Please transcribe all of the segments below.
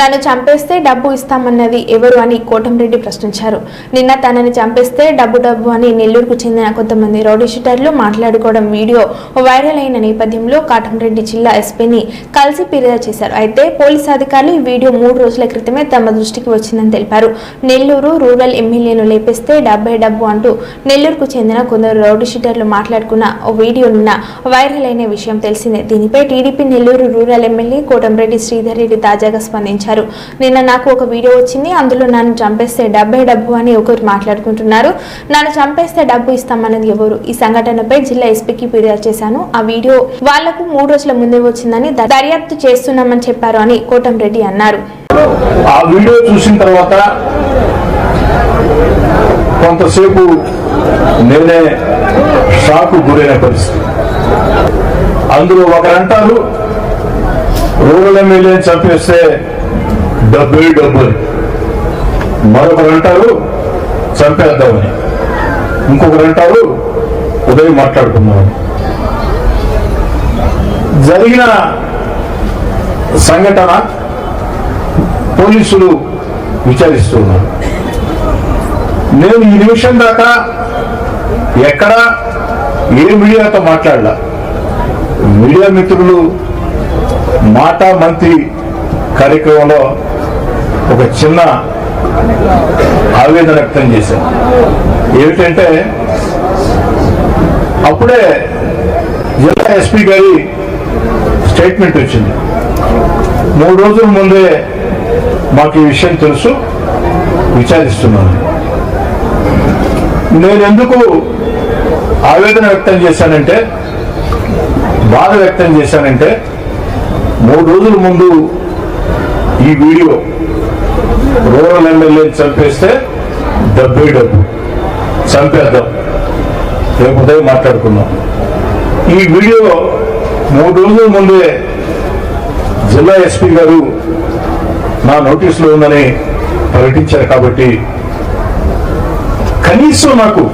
నన్ను చంపేస్తే డబ్బు ఇస్తామన్నది ఎవరు అని కోటంరెడ్డి ప్రశ్నించారు. నిన్న తనని చంపేస్తే డబ్బు డబ్బు అని నెల్లూరుకు చెందిన కొంతమంది రౌడీ షీటర్లు మాట్లాడుకోవడం వీడియో వైరల్ అయిన నేపథ్యంలో కాటంరెడ్డి జిల్లా ఎస్పీని కలిసి ఫిర్యాదు చేశారు. అయితే పోలీసు అధికారులు ఈ వీడియో మూడు రోజుల క్రితమే తమ దృష్టికి వచ్చిందని తెలిపారు. నెల్లూరు రూరల్ ఎమ్మెల్యేను లేపేస్తే డెబ్బై డబ్బు అంటూ నెల్లూరుకు చెందిన కొందరు రౌడీ షీటర్లు మాట్లాడుకున్న ఓ వీడియో నిన్న వైరల్ అయిన విషయం తెలిసిందే. దీనిపై TDP Nellore rural MLA Kotamreddy Sridhar Reddy తాజాగా స్పందించారు. నిన్న నాకు ఒక వీడియో వచ్చింది. అందులో నన్ను చంపేస్తే డబ్బే డబ్బు అని ఒకరు మాట్లాడుకుంటున్నారు. నన్ను చంపేస్తే డబ్బు ఇస్తామన్నది ఎవరు? ఈ సంఘటనపై జిల్లా ఎస్పీకి ఫిర్యాదు చేశాను. ఆ వీడియో వాళ్ళకు మూడు రోజుల ముందే వచ్చిందని దర్యాప్తు చేస్తున్నామని చెప్పారు అని కోటంరెడ్డి అన్నారు. ఆ వీడియో చూసిన తర్వాత కొంతసేపు నేనే షాకు గురైన పరిస్థితి. అందులో ఒకరంటారు రూరల్ ఎమ్మెల్యేని చంపేస్తే డబ్బే డబ్బులు. మరొకరు అంటారు చంపేద్దామని. ఇంకొకరు అంటారు ఉదయం మాట్లాడుకుందామని. జరిగిన సంఘటన పోలీసులు విచారిస్తున్నారు. నేను ఈ నిమిషం దాకా ఎక్కడ ఏ మీడియాతో మాట్లాడలా. మీడియా మిత్రులు మాటా మంత్రి కార్యక్రమంలో ఒక చిన్న ఆవేదన వ్యక్తం చేశాను ఏమిటంటే అప్పుడే జిల్లా ఎస్పీ గారి స్టేట్మెంట్ వచ్చింది. మూడు రోజుల ముందే మాకు ఈ విషయం తెలుసు విచారిస్తున్నాను. నేను ఎందుకు ఆవేదన వ్యక్తం చేశానంటే బాధ వ్యక్తం చేశానంటే మూడు రోజుల ముందు ఈ వీడియో రూరల్ ఎమ్మెల్యేని చంపేస్తే డబ్బే డబ్బు. చంపేద్దాం. రేపు ఉదయం మాట్లాడుకుందాం. ఈ వీడియో మూడు రోజుల ముందే జిల్లా ఎస్పీ గారు నా నోటీసులో ఉందని ప్రకటించారు కాబట్టి కనీసం నాకు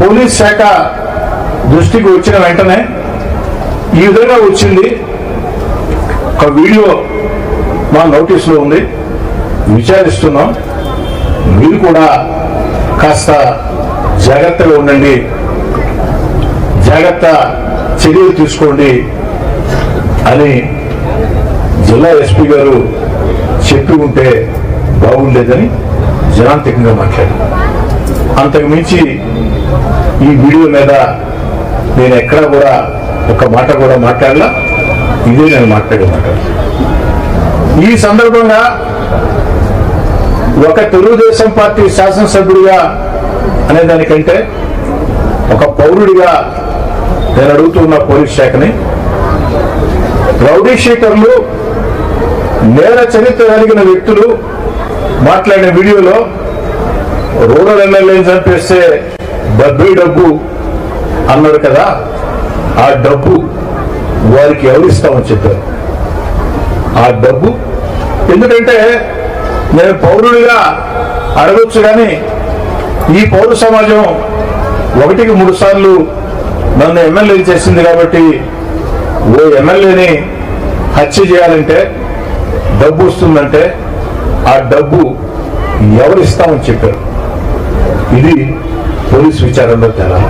పోలీస్ శాఖ దృష్టికి వచ్చిన వెంటనే ఈ విధంగా వచ్చింది. ఒక వీడియో మా నోటీసులో ఉంది. విచారిస్తున్నాం. మీరు కూడా కాస్త జాగ్రత్తగా ఉండండి. జాగ్రత్త చర్యలు తీసుకోండి అని జిల్లా ఎస్పీ గారు చెప్పి ఉంటే బాగుండేదని జనాంతికంగా మాట్లాడారు. అంతకు మించి ఈ వీడియో మీద నేను ఎక్కడ కూడా ఒక మాట కూడా మాట్లాడలా. ఇదే నేను మాట్లాడే మాట. ఈ సందర్భంగా ఒక తెలుగుదేశం పార్టీ శాసనసభ్యుడిగా అనే దానికంటే ఒక పౌరుడిగా నేను అడుగుతున్న పోలీస్ శాఖని రౌడీ షీటర్లు నేర చరిత్ర కలిగిన వ్యక్తులు మాట్లాడిన వీడియోలో రూరల్ ఎమ్మెల్యేని చంపేస్తే డబ్బే డబ్బు అన్నారు కదా. ఆ డబ్బు వారికి ఎవరిస్తామని చెప్పారు? ఆ డబ్బు ఎందుకంటే నేను పౌరుడిగా అడగొచ్చు కానీ ఈ పౌర సమాజం ఒకటికి మూడు సార్లు నన్ను ఎమ్మెల్యే చేసింది కాబట్టి ఓ ఎమ్మెల్యేని హత్య చేయాలంటే డబ్బు వస్తుందంటే ఆ డబ్బు ఎవరిస్తామని చెప్పారు. ఇది పోలీస్ విచారంలో తెలాలి